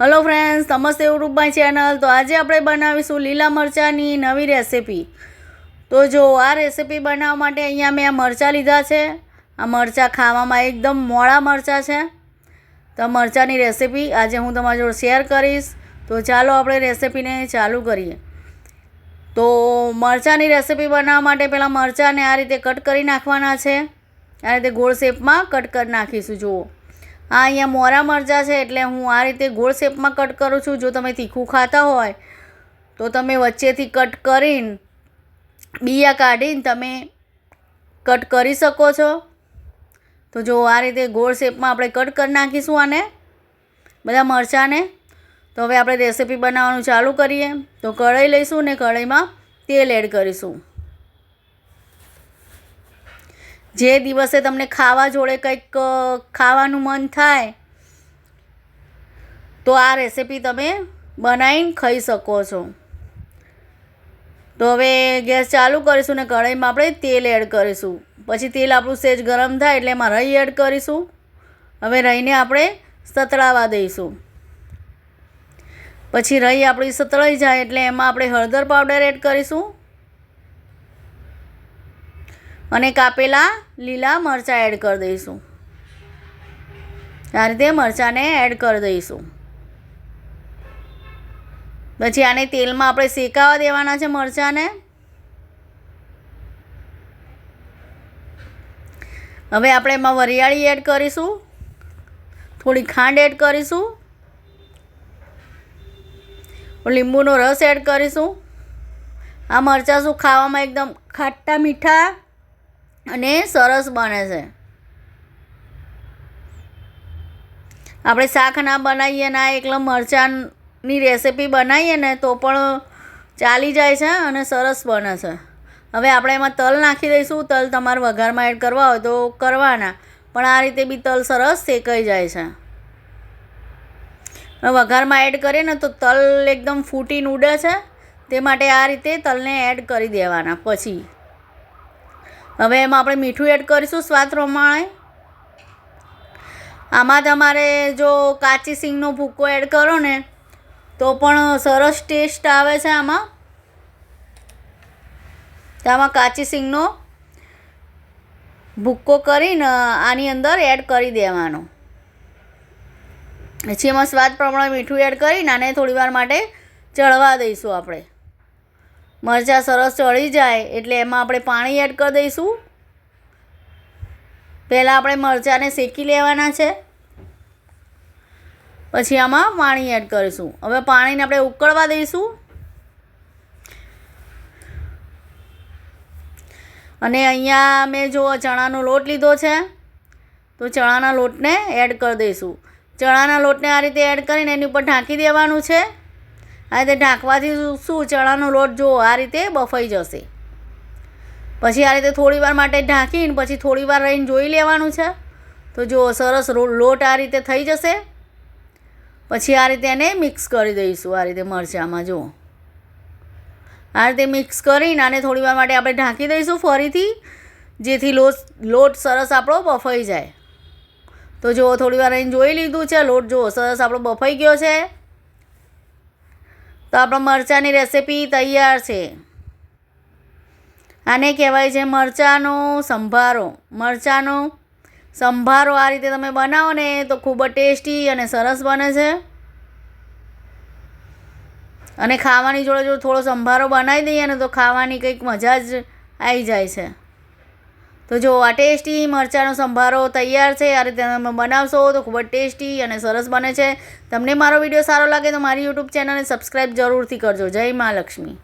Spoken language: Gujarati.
હલો ફ્રેન્ડ્સ નમસ્તે યુટ્યુબ માય ચેનલ તો આજે આપણે બનાવીશું લીલા મરચાંની નવી રેસિપી તો જો આ રેસિપી બનાવવા માટે અહીંયા મેં આ મરચાં લીધા છે. આ મરચાં ખાવામાં એકદમ મોળા મરચાં છે. તો મરચાંની રેસિપી આજે હું તમારી જોડે શેર કરીશ. તો ચાલો આપણે રેસિપીને ચાલુ કરીએ. તો મરચાંની રેસિપી બનાવવા માટે પહેલાં મરચાંને આ રીતે કટ કરી નાખવાના છે. આ રીતે ગોળ શેપમાં કટ કરી નાખીશું, જુઓ. આ અહીંયા મોરા મરચાં છે એટલે હું આ રીતે ગોળ શેપમાં કટ કરું છું. જો તમે તીખું ખાતા હોય, તો તમે વચ્ચેથી કટ કરીને, બિયા કાઢીને તમે કટ કરી શકો છો. તો જો આ રીતે ગોળ શેપમાં આપણે કટ કરી નાખીશું આને, બધા મરચાંને. તો હવે આપણે રેસીપી બનાવવાનું ચાલુ કરીએ. તો કઢાઈ લઈશું ને કઢાઈમાં તેલ એડ કરીશું. જે દિવસે તમને ખાવા જોડે કંઈક ખાવાનું મન થાય, તો આ રેસીપી તમે બનાવીને ખાઈ શકો છો. તો હવે ગેસ ચાલુ કરીશું ને કઢાઈમાં આપણે તેલ એડ કરીશું. પછી તેલ આપણું સેજ ગરમ થાય એટલે એમાં રહી એડ કરીશું. હવે રહીને આપણે સતળાવા દઈશું. પછી રહી આપણી સતળાઈ જાય એટલે એમાં આપણે હળદર પાવડર એડ કરીશું. અને કાપેલા લીલા મરચાં એડ કરી દઈશું. આ રીતે મરચાંને એડ કરી દઈશું. પછી આને તેલમાં આપણે શેકાવા દેવાના છે મરચાંને. હવે આપણે એમાં વરિયાળી એડ કરીશું. થોડી ખાંડ એડ કરીશું. લીંબુનો રસ એડ કરીશું. આ મરચાં શું ખાવામાં એકદમ ખાટા મીઠા અને સરસ બને છે. આપણે શાક ના બનાવીએ ના એકલા મરચાંની રેસીપી બનાવીએ ને તો પણ ચાલી જાય છે અને સરસ બને છે. હવે આપણે એમાં તલ નાખી દઈશું. તલ તમારે વઘારમાં એડ કરવા હોય તો કરવાના. પણ આ રીતે બી તલ સરસ શેકાઈ જાય છે. વઘારમાં એડ કરીએ ને તો તલ એકદમ ફૂટીને ઉડે છે. તે માટે આ રીતે તલને એડ કરી દેવાના પછી. હવે એમાં આપણે મીઠું એડ કરીશું સ્વાદ પ્રમાણે. આમાં તમારે જો કાચી સિંગનો ભૂકો એડ કરો ને, તો પણ સરસ ટેસ્ટ આવે છે આમાં. આમાં કાચી સિંગનો ભૂક્કો કરીને આની અંદર એડ કરી દેવાનો. પછી એમાં સ્વાદ પ્રમાણે મીઠું એડ કરીને આને થોડીવાર માટે ચડવા દઈશું આપણે. મરચાં સરસ ચડી જાય એટલે એમાં આપણે પાણી એડ કરી દઈશું. પહેલાં આપણે મરચાંને શેકી લેવાના છે. પછી આમાં પાણી એડ કરીશું. હવે પાણીને આપણે ઉકળવા દઈશું. અને અહીંયા મેં જો ચણાનો લોટ લીધો છે, તો ચણાના લોટને એડ કરી દઈશું. ચણાના લોટને આ રીતે એડ કરીને એની ઉપર ઢાંકી દેવાનું છે. આ રીતે ઢાંકવાથી શું ચણાનો લોટ જો આ રીતે બફાઈ જશે. પછી આ રીતે થોડીવાર માટે ઢાંકીને પછી થોડીવાર રહીને જોઈ લેવાનું છે. તો જો સરસ લોટ આ રીતે થઈ જશે. પછી આ રીતે એને મિક્સ કરી દઈશું આ રીતે મરચાંમાં જુઓ આ રીતે મિક્સ કરીને આને થોડીવાર માટે આપણે ઢાંકી દઈશું ફરીથી, જેથી લોટ લોટ સરસ આપણો બફાઈ જાય. તો જુઓ થોડી વાર રહીને જોઈ લીધું છે, લોટ જુઓ સરસ આપણો બફાઈ ગયો છે. તો આપણો મરચાંની રેસીપી તૈયાર છે. આને કહેવાય છે મરચાંનો સંભારો. મરચાંનો સંભારો આ રીતે તમે બનાવો ને તો ખૂબ જ ટેસ્ટી અને સરસ બને છે. અને ખાવાની જોડે જો થોડો સંભારો બનાવી દઈએ ને તો ખાવાની કંઈક મજા જ આવી જાય છે. તો જો આ ટેસ્ટી મરચાંનો સંભારો તૈયાર છે, આ તમે બનાવશો તો ખૂબ જ ટેસ્ટી અને સરસ બને છે. તમને મારો વીડિયો સારો લાગે તો મારી યુટ્યુબ ચેનલને સબસ્ક્રાઈબ જરૂરથી કરજો. જય મા લક્ષ્મી.